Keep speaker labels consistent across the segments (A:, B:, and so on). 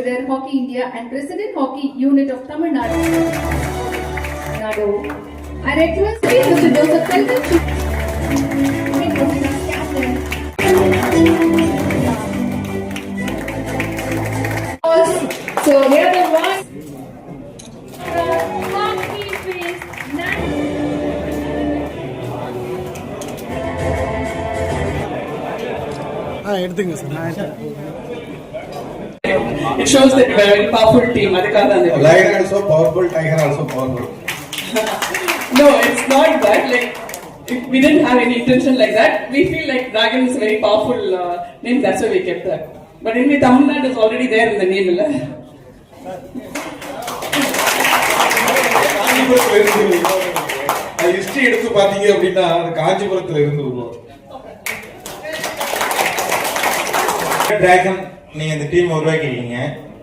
A: Treasurer Hockey India and President Hockey Unit of Tamil Nadu. I request Mr. Joseph Selvan to captain. So here the
B: ஆ எடுத்துங்க sir நான் எடுத்துக்கிறேன்.
C: It shows that we're a very powerful team. அதுக்காக தான் அந்த
D: Lion also powerful, tiger also powerful.
C: No, it's not that. Like, if we didn't have any intention like that. We feel like Dragon is a very powerful uh, name. That's why we kept that. But anyway, Tamil Nadu is already there in the name,
D: இருந்து அது history எடுத்து பாத்தீங்க அப்படின்னா அது காஞ்சிபுரத்துல இருந்து உருவம்
E: dragon நீங்க இந்த டீம் உருவாக்கிருக்கீங்க.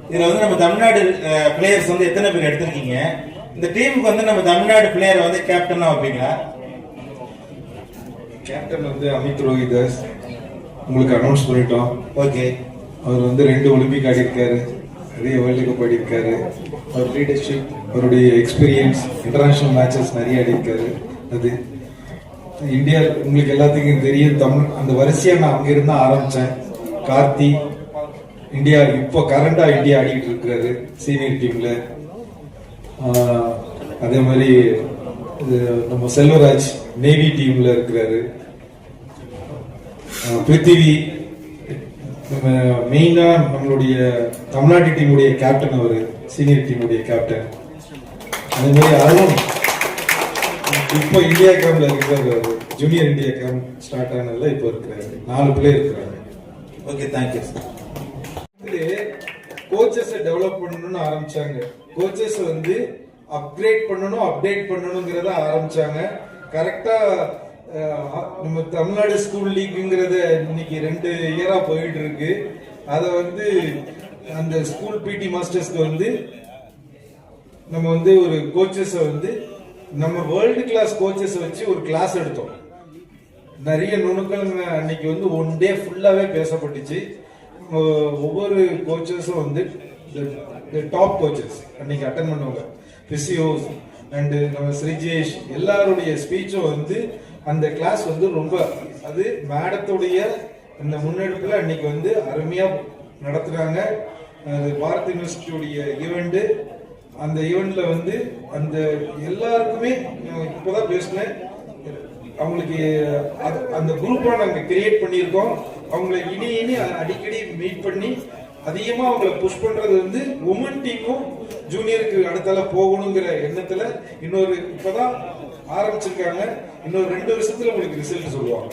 E: இதுல வந்து நம்ம தமிழ்நாடு பிளேயர்ஸ் வந்து எத்தனை பேர் எடுத்திருக்கீங்க? இந்த டீமுக்கு வந்து நம்ம தமிழ்நாடு பிளேயரை வந்து கேப்டனா வைப்பீங்களா?
D: கேப்டன் வந்து அமித் ரோஹிதாஸ் உங்களுக்கு அனௌன்ஸ் பண்ணிட்டோம்.
E: ஓகே
D: அவர் வந்து ரெண்டு ஒலிம்பிக் ஆடி இருக்காரு நிறைய வேர்ல்டு கப் ஆடி இருக்காரு அவர் லீடர்ஷிப் அவருடைய எக்ஸ்பீரியன்ஸ் இன்டர்நேஷனல் மேட்சஸ் நிறைய ஆடி இருக்காரு அது இந்தியா உங்களுக்கு எல்லாத்துக்கும் தெரியும். தமிழ் அந்த வரிசையா நான் அங்க இருந்து ஆரம்பிச்சேன். கார்த்தி இந்தியா இப்போ கரண்டா இந்தியா ஆடிட்டு இருக்கிறாரு சீனியர் டீம்ல அதே மாதிரி இது நம்ம செல்வராஜ் நேவி டீம்ல இருக்கிறாரு. பிருத்திவி நம்ம மெயினா நம்மளுடைய தமிழ்நாட்டு டீமுடைய கேப்டன் அவர் சீனியர் டீமுடைய கேப்டன் அதே மாதிரி அருண் இப்போ இந்தியா கேம்ப்ல இருக்கிறாரு ஜூனியர் இந்தியா கேம்ப் ஸ்டார்ட் ஆனதுல இப்போ இருக்கிறாரு. நாலு பிளேயர் இருக்கிறாங்க.
E: Okay thank you sir
D: coaches develop பண்ணணும்னு ஆரம்பிச்சாங்க. கோச்சஸ் வந்து அப்கிரேட் பண்ணணும் அப்டேட் பண்ணணுங்கிறத ஆரம்பிச்சாங்க. கரெக்டா நம்ம தமிழ்நாடு ஸ்கூல் லீக்குங்கிறத இன்னைக்கு ரெண்டு இயரா போயிட்டு இருக்கு அதை வந்து அந்த ஸ்கூல் பிடி மாஸ்டர்ஸ்க்கு வந்து நம்ம வந்து ஒரு கோச்சஸை வந்து நம்ம வேர்ல்டு கிளாஸ் கோச்சஸை வச்சு ஒரு கிளாஸ் எடுத்தோம். நிறைய நுணுக்கங்க அன்னைக்கு வந்து ஒன் டே ஃபுல்லாகவே பேசப்பட்டுச்சு. ஒவ்வொரு கோச்சஸும் வந்து டாப் கோச்சஸ் அன்னைக்கு அட்டன் பண்ணுவாங்க. பிசியோஸ் அண்டு நம்ம ஸ்ரீஜேஷ் எல்லாருடைய ஸ்பீச்சும் வந்து அந்த கிளாஸ் வந்து ரொம்ப அது மேடத்துடைய அந்த முன்னெடுப்பில் அன்னைக்கு வந்து அருமையாக நடத்துகிறாங்க அது பாரத் யூனிவர்சிட்டியுடைய ஈவெண்ட்டு அந்த ஈவெண்ட்ல வந்து அந்த எல்லாருக்குமே இப்போதான் பேசினேன். அவங்களுக்கு அந்த குரூப்பை நாங்கள் கிரியேட் பண்ணியிருக்கோம். அவங்கள இனி இனி அடிக்கடி மீட் பண்ணி அதிகமாக அவங்கள புஷ் பண்ணுறது வந்து உமன் டீமும் ஜூனியருக்கு அடுத்தால போகணுங்கிற எண்ணத்தில் இன்னொரு இப்போதான் ஆரம்பிச்சிருக்காங்க. இன்னொரு ரெண்டு வருஷத்தில் உங்களுக்கு ரிசல்ட் சொல்லுவாங்க.